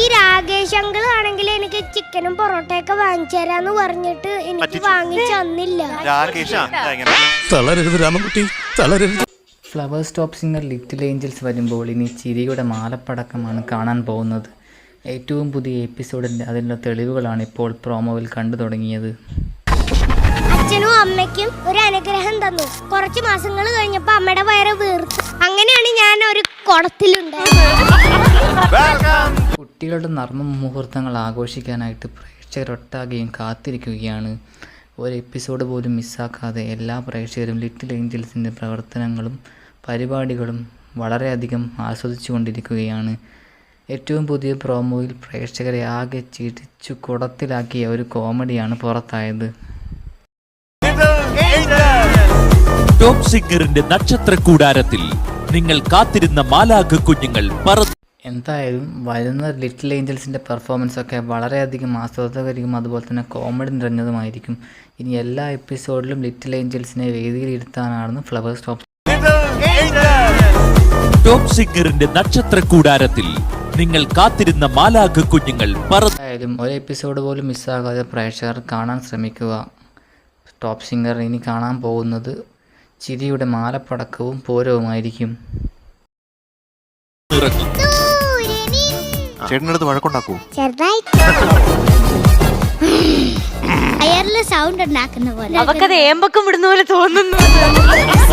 ഈ രാകേഷ് അങ്കിൾ ആണെങ്കിൽ എനിക്ക് ചിക്കനും പൊറോട്ടയൊക്കെ വാങ്ങിച്ചു തരാന്ന് പറഞ്ഞിട്ട് എനിക്ക്. വാങ്ങിച്ചു തന്നില്ല. രാകേഷ് എങ്ങനെ തളരരുത് Ramankutty തളരരുത്. Flower stop singer little angels വരുമ്പോൾ ഇനി ചിരിയുടെ മാലപ്പടക്കമാണ് കാണാൻ പോകുന്നത്. ഏറ്റവും പുതിയ എപ്പിസോഡിന്റെ അതിനുള്ള തെളിവുകളാണ് ഇപ്പോൾ പ്രോമോവിൽ കണ്ടു തുടങ്ങിയത്. അച്ഛനും അമ്മയ്ക്കും ഒരു അനുഗ്രഹം തന്നു. കുറച്ച് മാസങ്ങൾ കഴിഞ്ഞപ്പോൾ അമ്മയുടെ വയറ് വീർത്തു. അങ്ങനെയാണ് ഞാൻ ഒരു കുളത്തിലുണ്ട് വെൽക്കം കുട്ടികളുടെ നർമ്മ മുഹൂർത്തങ്ങൾ ആഘോഷിക്കാനായിട്ട് പ്രേക്ഷകരൊട്ടാകെയും കാത്തിരിക്കുകയാണ്. ഒരു എപ്പിസോഡ് പോലും മിസ്സാക്കാതെ എല്ലാ പ്രേക്ഷകരും ലിറ്റിൽ ഏഞ്ചൽസിന്റെ പ്രവർത്തനങ്ങളും പരിപാടികളും വളരെയധികം ആസ്വദിച്ചു കൊണ്ടിരിക്കുകയാണ് ഏറ്റവും പുതിയ പ്രോമോയിൽ പ്രേക്ഷകരെ ആകെ ചിരിച്ചു കുടത്തിലാക്കിയ ഒരു കോമഡിയാണ് പുറത്തായത്. ടോപ് സിംഗറിന്റെ നക്ഷത്ര കൂടാരത്തിൽ നിങ്ങൾ കാത്തിരുന്ന മാലാഖ കുഞ്ഞുങ്ങൾ പറന്നു എന്തായാലും വരുന്ന ലിറ്റിൽ ഏഞ്ചൽസിന്റെ പെർഫോമൻസൊക്കെ വളരെയധികം ആസ്വാദകരിക്കും അതുപോലെ തന്നെ കോമഡി നിറഞ്ഞതുമായിരിക്കും. ഇനി എല്ലാ എപ്പിസോഡിലും ലിറ്റിൽ ഏഞ്ചൽസിനെ വേദിയിലിരുത്താനാണ് ഫ്ലവർ സ്റ്റോപ്പ് ടോപ്പ് സിംഗറിന്റെ നക്ഷത്ര കൂടാരത്തിൽ നിങ്ങൾ കാത്തിരുന്ന മാലാഖ കുഞ്ഞുങ്ങൾ പറന്നു ഒരു എപ്പിസോഡ് പോലും മിസ്സാകാതെ പ്രേക്ഷകർ കാണാൻ ശ്രമിക്കുക. ടോപ്പ് സിംഗർ ഇനി കാണാൻ പോകുന്നത് ചിരിയുടെ മാലപ്പടക്കവും പൂരവുമായിരിക്കും. ഇറങ്ങും. ചേട്ടനടുത്ത് വഴക്കുണ്ടാക്കൂ ചെറുതായിട്ട്. അയറിൽ സൗണ്ട് ഉണ്ടാക്കുന്ന പോലെ. അവക്കത് ഏമ്പക്കം വിടുന്ന പോലെ തോന്നുന്നു.